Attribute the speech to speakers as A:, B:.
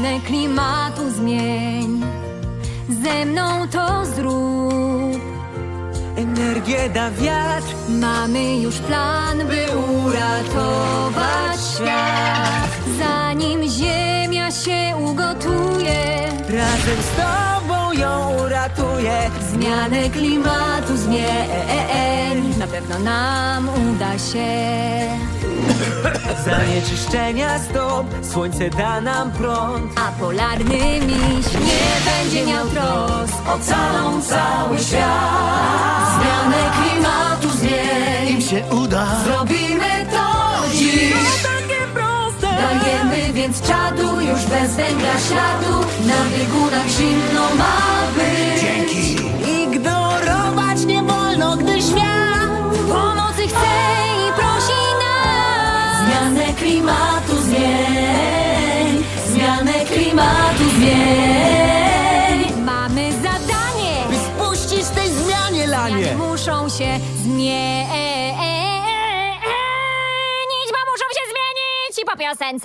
A: klimatu zmień. Ze mną to zrób.
B: Energię da wiatr,
A: Mamy już plan, by uratować świat. Zanim ziemia się ugotuje,
B: razem z tobą ją uratuję.
A: zmianę klimatu zmień. Na pewno nam uda się.
B: Zanieczyszczenia stop, słońce da nam prąd.
A: A polarny miś nie będzie miał trosk. Ocalą cały świat. Zmianę klimatu zmień.
C: Im się uda.
A: Zrobimy to dziś.
B: Takie proste!
A: Dajemy więc czadu, już bez węgla śladu Na biegunach zimno klimatu zmień Zmianę klimatu zmień Mamy zadanie
B: by spuścić tej zmianie lanie.
A: Muszą się zmienić Bo muszą się zmienić i po piosence